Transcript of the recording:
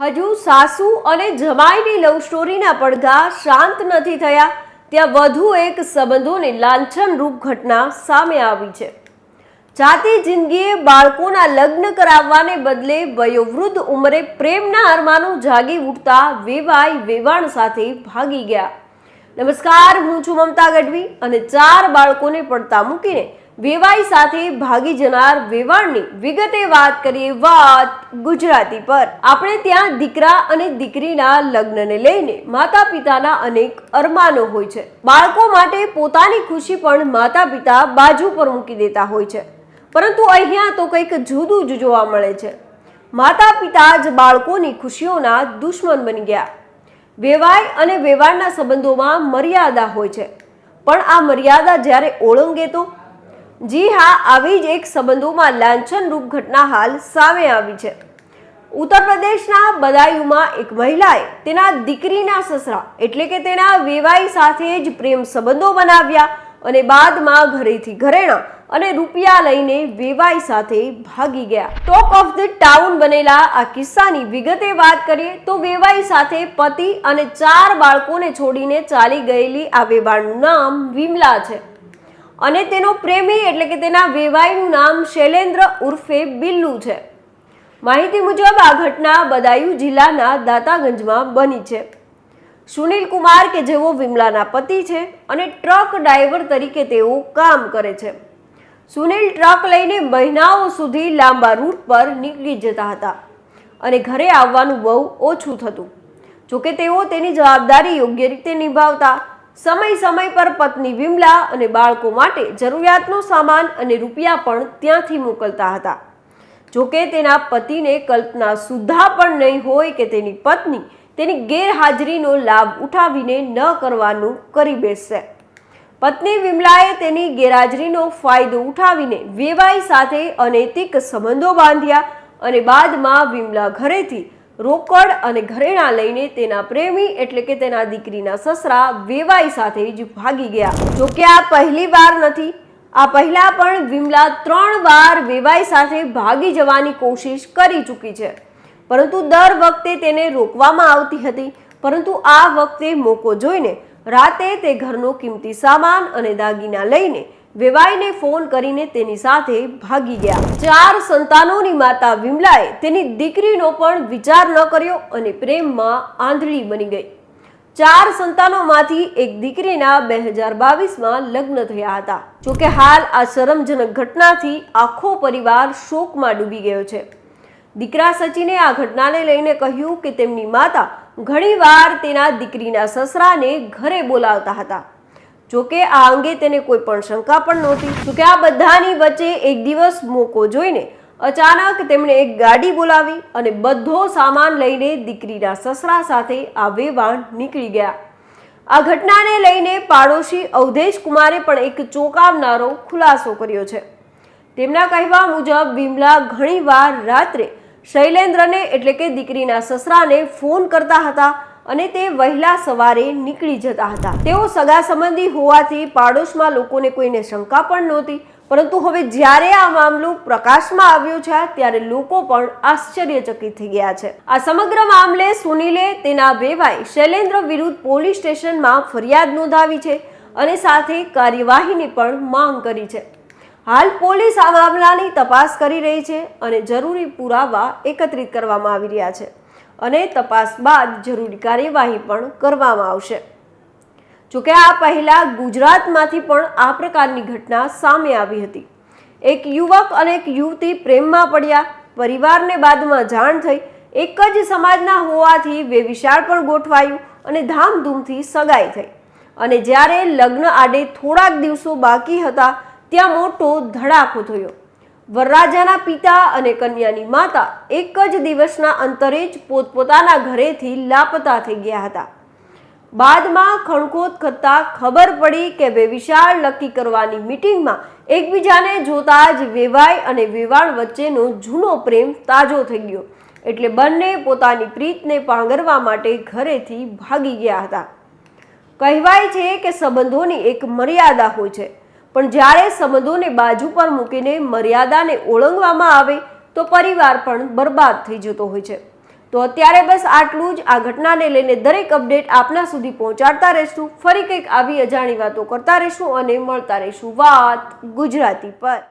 હજુ સાસુ અને જમાઈની લવ સ્ટોરીના પડઘા શાંત નથી થયા, ત્યાં વધુ એક સંબંધોની લાંછનરૂપ ઘટના સામે આવી છે. જાતે જિંદગીએ બાળકોના લગ્ન કરાવવાને બદલે વયોવૃદ્ધ ઉંમરે પ્રેમના અરમાનો જાગી ઉઠતા વેવાય વેવાણ સાથે ભાગી ગયા. નમસ્કાર, હું છું મમતા ગઢવી અને ચાર બાળકોને પડતા મૂકીને વેવાઈ સાથે ભાગી જનાર વેવાણની વિગતે વાત કરીએ વાત ગુજરાતી પર. આપણે ત્યાં દીકરા અને દીકરીના લગ્નને લઈને માતા પિતાના અનેક અરમાનો હોય છે. બાળકો માટે પોતાની ખુશી પણ માતા પિતા બાજુ પર મૂકી દેતા હોય છે. પરંતુ અહીંયા તો કંઈક જુદું જ જોવા મળે છે. માતા પિતા જ બાળકોની ખુશીઓના દુશ્મન બની ગયા. વેવાય અને વેવાણના સંબંધોમાં મર્યાદા હોય છે. પણ આ મર્યાદા જ્યારે ઓળંગે તો જી હા, આવી જ એક સંબંધોમાં લાંછનરૂપ ઘટના હાલ સામે આવી છે. ઉત્તર પ્રદેશના બદાયુમાં એક મહિલાએ તેના દીકરીના સસરા એટલે કે તેના વેવાઈ સાથે જ પ્રેમ સંબંધો બનાવ્યા અને બાદમાં ઘરેથી ઘરેણા અને રૂપિયા લઈને વેવાઈ સાથે ભાગી ગયા. ટોક ઓફ ધ ટાઉન બનેલા આ કિસ્સાની વિગતે વાત કરીએ તો વેવાઈ સાથે પતિ અને ચાર બાળકોને છોડીને ચાલી ગયેલી આ વેવાણનું નામ વિમલા છે. અને તેનો પ્રેમી એટલે કે તેના વેવાઈનું નામ શૈલેન્દ્ર ઉર્ફે બિલ્લુ છે. માહિતી મુજબ આ ઘટના બદાયુ જિલ્લાના દાતાગંજમાં બની છે. સુનિલ કુમાર કે જેઓ વિમલાના પતિ છે અને ટ્રક ડ્રાઈવર તરીકે તેઓ કામ કરે છે. સુનિલ ટ્રક લઈને મહિનાઓ સુધી લાંબા રૂટ પર નીકળી જતા હતા અને ઘરે આવવાનું બહુ ઓછું થતું. જોકે તેઓ તેની જવાબદારી યોગ્ય રીતે નિભાવતા સમય સમય પર પત્ની વિમલા અને બાળકો માટે જરૂરિયાતનો સામાન અને રૂપિયા પણ ત્યાંથી મોકલતા હતા. જોકે તેના પતિને કલ્પના સુદ્ધા પણ નહીં હોય કે તેની પત્ની તેની ગેરહાજરીનો લાભ ઉઠાવીને ન કરવાનું કરી બેસશે. પત્ની વિમલાએ તેની ગેરહાજરીનો ફાયદો ઉઠાવીને વેવાઈ સાથે અનૈતિક સંબંધો બાંધ્યા અને બાદમાં વિમલા ઘરેથી રોકડ અને ઘરેણા લઈને તેના પ્રેમી એટલે કે તેના દીકરીના સસરા વેવાઈ સાથે જ ભાગી ગયા. જોકે આ પહેલી વાર નથી, આ પહેલા પણ વિમલા ત્રણ વાર વેવાઈ સાથે ભાગી જવાની કોશિશ કરી ચૂકી છે. પરંતુ દર વખતે તેને રોકવામાં આવતી હતી, પરંતુ આ વખતે મોકો જોઈને રાતે તે ઘરનો કિંમતી સામાન અને દાગીના લઈને વેવાઈને ફોન કરીને તેની સાથે ભાગી ગયા. ચાર સંતાનોની માતા વિમલાએ તેની દીકરીનો પણ વિચાર ન કર્યો અને પ્રેમમાં આંધળી બની ગઈ. ચાર સંતાનોમાંથી એક દીકરીના બે હજાર બાવીસમાં લગ્ન થયા હતા. જોકે હાલ આ શરમજનક ઘટનાથી આખો પરિવાર શોકમાં ડૂબી ગયો છે. દીકરા સચિને આ ઘટનાને લઈને કહ્યું કે તેમની માતા ઘણીવાર તેના દીકરીના સસરાને ઘરે બોલાવતા હતા. જોકે આ અંગે તેને કોઈ પણ શંકા પણ નહોતી. જોકે આ બધાની વચ્ચે એક દિવસ મોકો જોઈને અચાનક તેમણે એક ગાડી બોલાવી અને બધો સામાન લઈને દીકરીના સસરા સાથે આ વેવાણ નીકળી ગયા. આ ઘટનાને લઈને પાડોશી અવધેશ કુમારે પણ એક ચોંકાવનારો ખુલાસો કર્યો છે. તેમના કહેવા મુજબ, વિમલા ઘણીવાર રાત્રે શૈલેન્દ્રને એટલે કે દીકરીના સસરાને ફોન કરતા હતા અને તે વહેલા સવારે નીકળી જતા હતા. તેઓ સગા સંબંધી હોવાથી પાડોશમાં લોકોને કોઈને શંકા પણ નહોતી, પરંતુ હવે જ્યારે આ મામલો પ્રકાશમાં આવ્યો છે, ત્યારે લોકો પણ આશ્ચર્યચકિત થઈ ગયા છે. આ સમગ્ર મામલે સુનિલે તેના વેવાઈ શૈલેન્દ્ર વિરુદ્ધ પોલીસ સ્ટેશનમાં ફરિયાદ નોંધાવી છે અને સાથે કાર્યવાહીની પણ માંગ કરી છે. હાલ પોલીસ આ મામલાની તપાસ કરી રહી છે અને જરૂરી પુરાવા એકત્રિત કરવામાં આવી રહ્યા છે. અને તપાસ બાદ જરૂરી કાર્યવાહી પણ કરવામાં આવશે. જોકે આ પહેલા ગુજરાતમાંથી પણ આ પ્રકારની ઘટના સામે આવી હતી. એક યુવક અને એક યુવતી પ્રેમમાં પડ્યા, પરિવારને બાદમાં જાણ થઈ, એક જ સમાજના હોવાથી વેવિશાળ પણ ગોઠવાયું અને ધામધૂમથી સગાઈ થઈ. અને જ્યારે લગ્ન આડે થોડાક દિવસો બાકી હતા, ત્યાં મોટો ધડાકો થયો. વરરાજાના પિતા અને કન્યાની માતા એક જ દિવસના અંતરે જ પોતપોતાના ઘરેથી લાપતા થઈ ગયા હતા. બાદમાં ખણકોત કરતા ખબર પડી કે બે વિશાળ નક્કી કરવાની મિટિંગમાં એકબીજાને જોતા જ વેવાય અને વેવાણ વચ્ચેનો જૂનો પ્રેમ તાજો થઈ ગયો. એટલે બંને પોતાની પ્રીતને પાંગરવા માટે ઘરેથી ભાગી ગયા હતા. કહેવાય છે કે સંબંધોની એક મર્યાદા હોય છે. પણ જ્યારે સંબંધોને બાજુ પર મૂકીને મર્યાદાને ઓળંગવામાં આવે તો પરિવાર પણ બરબાદ થઈ જતો હોય છે. તો અત્યારે બસ આટલું જ. આ ઘટનાને લઈને દરેક અપડેટ આપના સુધી પહોંચાડતા રહીશું. ફરી કંઈક આવી અજાણી વાતો કરતા રહીશું અને મળતા રહીશું. વાત ગુજરાતી પર.